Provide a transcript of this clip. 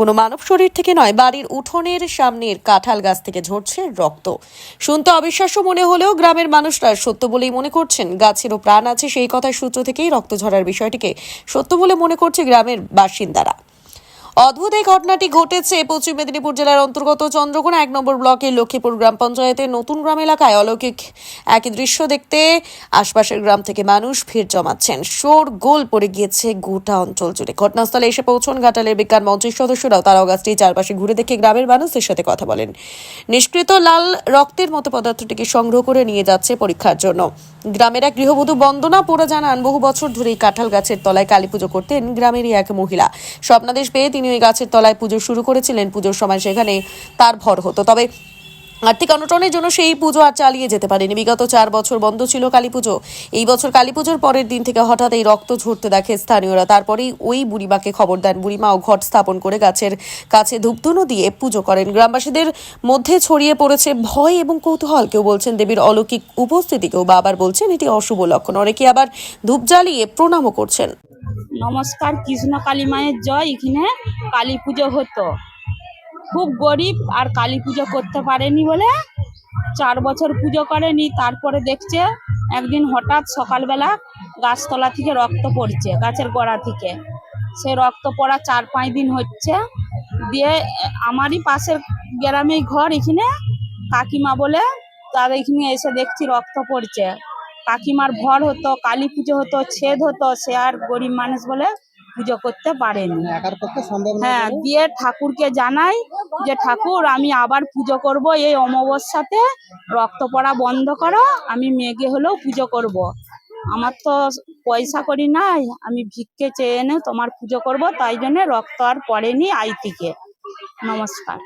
কোনো মানব শরীর থেকে নয়, বাড়ির উঠোনের সামনের কাঁঠাল গাছ থেকে ঝরছে রক্ত। শুনতে অবিশ্বাস্য মনে হলেও গ্রামের মানুষরা সত্য বলেই মনে করছেন, গাছেরও প্রাণ আছে সেই কথার সূত্র থেকেই রক্ত ঝরার বিষয়টিকে সত্য বলে মনে করছে গ্রামের বাসিন্দারা। অদ্ভুত এই ঘটনাটি ঘটেছে পশ্চিম মেদিনীপুর জেলার অন্তর্গত চন্দ্রকোনা, এক নম্বর ব্লকের লক্ষ্মীপুর গ্রাম পঞ্চায়েতের নতুন গ্রাম এলাকায় অলৌকিক একই দৃশ্য দেখতে আশপাশের গ্রাম থেকে মানুষ ভিড় জমাচ্ছেন। শোর গোল পড়ে গিয়েছে গোটা অঞ্চল জুড়ে। ঘটনাস্থলে এসে পৌঁছন ঘাটালের বিজ্ঞান মঞ্চের সদস্যরাও। তারাও গাছটি চারপাশে ঘুরে দেখে গ্রামের মানুষদের সাথে কথা বলেন। নিষ্কৃত লাল রক্তের মতো পদার্থটিকে সংগ্রহ করে নিয়ে যাচ্ছে পরীক্ষার জন্য। গ্রামের এক গৃহবধূ বন্দনা পোড়া জানান, বহু বছর ধরেই কাঁঠাল গাছের তলায় কালী পুজো করতেন গ্রামেরই এক মহিলা। স্বপ্নাদেশ পেয়ে তিনি ওই গাছের তলায় পুজো শুরু করেছিলেন। পুজোর সময় সেখানে তার ভর হতো। তবে আর্থিক অনটনের জন্য সেই পুজো আর চালিয়ে যেতে পারেনি। বিগত চার বছর বন্ধ ছিল কালী পুজো এই বছর কালী পুজোর পরের দিন থেকে হঠাৎ এই রক্ত ঝরতে দেখে স্থানীয়রা। তারপরেই ওই বুড়িমাকে খবর দেন। বুড়িমাও ঘট স্থাপন করে গাছের কাছে ধূপধুনো দিয়ে পুজো করেন। গ্রামবাসীদের মধ্যে ছড়িয়ে পড়েছে ভয় এবং কৌতূহল। কেউ বলছেন দেবীর অলৌকিক উপস্থিতি, কেউ বা আবার বলছেন এটি অশুভ লক্ষণ। অনেকে আবার ধূপ জ্বালিয়ে প্রণামও করছেন। নমস্কার, কৃষ্ণ কালী মায়ের জয়, এখানে কালী পুজো হতো। খুব গরিব আর কালী পুজো করতে পারেনি বলে চার বছর পুজো করেনি, তারপরে দেখছে একদিন হঠাৎ সকালবেলা গাছতলা থেকে রক্ত পড়ছে, গাছের গোড়া থেকে। সে রক্ত পড়া চার পাঁচ দিন হচ্ছে। দিয়ে আমারই পাশের গ্রামেই ঘর, এখানে কাকিমা বলে তার এখানে এসে দেখছি রক্ত পড়ছে। কাকিমার ভর হতো কালী পুজো হতো ছেদ হতো সে আর গরিব মানুষ বলে পুজো করতে পারেনি। হ্যাঁ দিয়ে ঠাকুরকে জানাই যে ঠাকুর আমি আবার পুজো করব এই অমাবস্যাতে রক্ত পড়া বন্ধ করো আমি মেঘে হলেও পুজো করব। আমার তো পয়সা করি নাই আমি ভিক্ষে চেয়ে এনে তোমার পুজো করব তাই জন্য রক্ত আর পড়েনি আইতিকে। নমস্কার।